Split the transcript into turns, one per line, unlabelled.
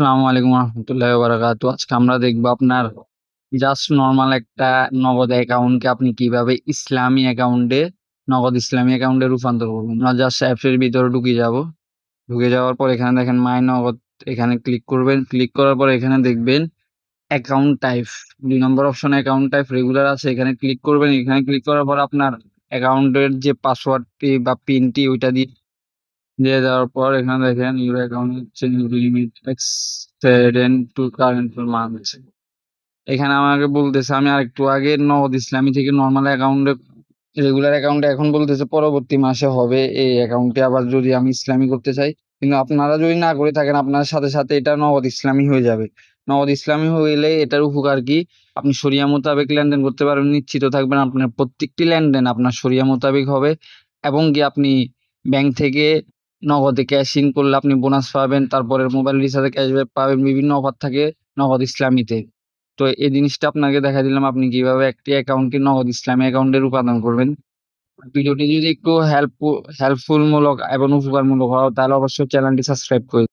আসসালামু আলাইকুম রহমতুল্লাহ বারাকাতু আজকে আমরা দেখব আপনার জাস্ট নর্মাল একটা নগদ অ্যাকাউন্টকে আপনি কীভাবে ইসলামী অ্যাকাউন্টে নগদ ইসলামী অ্যাকাউন্টে রূপান্তর করবেন। আমরা জাস্ট অ্যাপসের ভিতরে ঢুকে যাব। ঢুকে যাওয়ার পর এখানে দেখেন মাই নগদ এখানে ক্লিক করবেন। ক্লিক করার পর এখানে দেখবেন অ্যাকাউন্ট টাইপ দুই নম্বর অপশন অ্যাকাউন্ট টাইপ রেগুলার আছে, এখানে ক্লিক করবেন। এখানে ক্লিক করার পর আপনার অ্যাকাউন্টের যে পাসওয়ার্ডটি বা পিনটি ওইটা দিয়ে দিয়ে দেওয়ার পর এখানে দেখেন ইউর অ্যাকাউন্ট হচ্ছে limit extend to current month এখানে আমাকে বলতেছে, আমি আরেকটু আগে নগদ ইসলামী থেকে নর্মাল অ্যাকাউন্টে রেগুলার অ্যাকাউন্টে এখন বলতেছে পরবর্তী মাসে হবে এই অ্যাকাউন্টে আবার যদি আমি ইসলামী করতে চাই, কিন্তু আপনারা যদি না করে থাকেন, আপনার সাথে সাথে এটা নগদ ইসলামী হয়ে যাবে। নগদ ইসলামী হইলে এটার উপকার কি? আপনি শরিয়া মোতাবেক লেনদেন করতে পারবেন, নিশ্চিত থাকবেন আপনার প্রত্যেকটি লেনদেন আপনার শরিয়া মোতাবেক হবে। এবং কি আপনি ব্যাংক থেকে নগদে ক্যাশিং করলে আপনি বোনাস পাবেন তারপরে মোবাইল রিচার্জে ক্যাশব্যাক পাবেন, বিভিন্ন অফার থাকে নগদ ইসলামীতে। তো এই জিনিসটা আপনাকে দেখা দিলাম আপনি কীভাবে একটি অ্যাকাউন্টকে নগদ ইসলামী অ্যাকাউন্টে রূপান্তর করবেন। ভিডিওটি যদি একটু হেল্প হেল্পফুল মূলক এবং উপকারমূলক হয়, তাহলে অবশ্যই চ্যানেলটি সাবস্ক্রাইব করে